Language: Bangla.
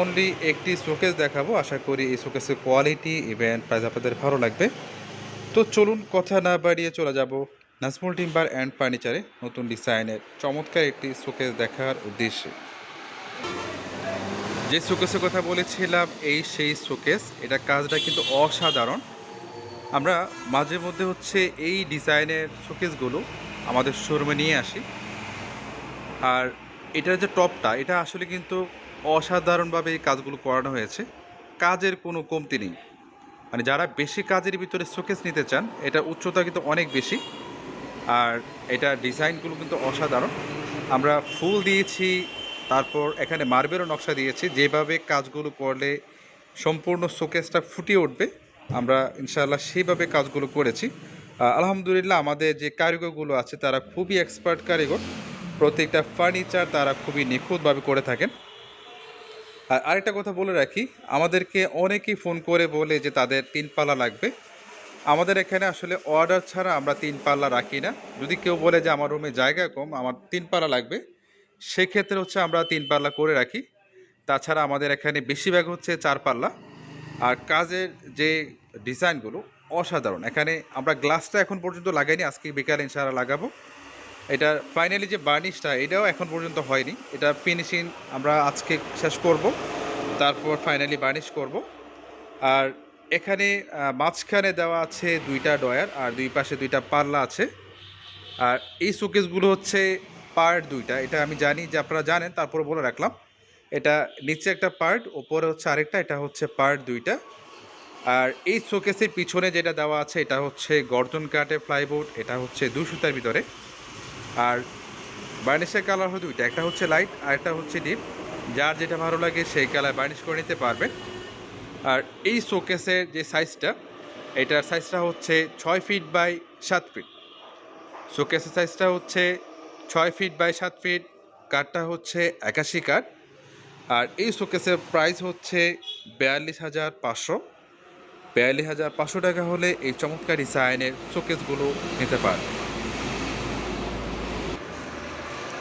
অনলি একটি শোকেস দেখাবো। আশা করি এই শোকেসের কোয়ালিটি ইভেন্ট প্রাইস আপনাদের ভালো লাগবে। তো চলুন কথা না বাড়িয়ে চলে যাব নাজমুল টিম্বার অ্যান্ড ফার্নিচারে নতুন ডিজাইনের চমৎকার একটি শোকেস দেখার উদ্দেশ্যে। যে শোকেসের কথা বলেছিলাম, এই সেই শোকেস এটা কাজটা কিন্তু অসাধারণ। আমরা মাঝে মধ্যে হচ্ছে এই ডিজাইনের শোকেসগুলো আমাদের শোরুমে নিয়ে আসি। আর এটার যে টপটা এটা আসলে কিন্তু অসাধারণভাবে এই কাজগুলো করানো হয়েছে। কাজের কোনো কমতি নেই। মানে যারা বেশি কাজের ভিতরে শোকেস নিতে চান, এটা উচ্চতা কিন্তু অনেক বেশি। আর এটা ডিজাইনগুলো কিন্তু অসাধারণ। আমরা ফুল দিয়েছি, তারপর এখানে মার্বেলও নকশা দিয়েছি। যেভাবে কাজগুলো করলে সম্পূর্ণ শোকেসটা ফুটিয়ে উঠবে, আমরা ইনশাআল্লাহ সেইভাবে কাজগুলো করেছি। আলহামদুলিল্লাহ আমাদের যে কারিগরগুলো আছে, তারা খুবই এক্সপার্ট কারিগর। প্রত্যেকটা ফার্নিচার তারা খুবই নিখুঁতভাবে করে থাকেন। আর আরেকটা কথা বলে রাখি, আমাদেরকে অনেকেই ফোন করে বলে যে তাদের তিন পাল্লা লাগবে। আমাদের এখানে আসলে অর্ডার ছাড়া আমরা তিন পাল্লা রাখি না। যদি কেউ বলে যে আমার রুমে জায়গা কম, আমার তিন পাল্লা লাগবে, সেক্ষেত্রে হচ্ছে আমরা তিন পাল্লা করে রাখি। তাছাড়া আমাদের এখানে বেশিরভাগ হচ্ছে চার পাল্লা। আর কাজের যে ডিজাইনগুলো অসাধারণ। এখানে আমরা গ্লাসটা এখন পর্যন্ত লাগাইনি, আজকে বিকালে ইনশাআল্লাহ লাগাবো। এটা ফাইনালি যে বার্নিশটা এটাও এখন পর্যন্ত হয়নি। এটা ফিনিশিং আমরা আজকে শেষ করব, তারপর ফাইনালি বার্নিশ করব। আর এখানে মাঝখানে দেওয়া আছে দুইটা ডয়ার আর দুই পাশে দুইটা পাল্লা আছে। আর এই শোকেসগুলো হচ্ছে পার্ট দুইটা। এটা আমি জানি যে আপনারা জানেন, তারপরে বলে রাখলাম। এটা নিচে একটা পার্ট ওপরে হচ্ছে আরেকটা, এটা হচ্ছে পার্ট দুইটা। আর এই শোকেসের পিছনে যেটা দেওয়া আছে, এটা হচ্ছে গর্জন কাটে প্লাইবোর্ড এটা হচ্ছে সুতার ভিতরে। আর বার্নিশের কালার হয় দুইটা, একটা হচ্ছে লাইট আর একটা হচ্ছে ডিপ যার যেটা ভালো লাগে সেই কালার বার্নিশ করে নিতে পারবেন আর এই শোকেসের যে সাইজটা এটার সাইজটা হচ্ছে ছয় ফিট বাই সাত ফিট শোকেসের সাইজটা হচ্ছে ছয় ফিট বাই সাত ফিট কাঠটা হচ্ছে একাশি কাঠ আর এই শোকেসের প্রাইস হচ্ছে বিয়াল্লিশ হাজার পাঁচশো। বিয়াল্লিশ হাজার পাঁচশো টাকা হলে এই চমৎকার ডিজাইনের শোকেসগুলো নিতে পারবে।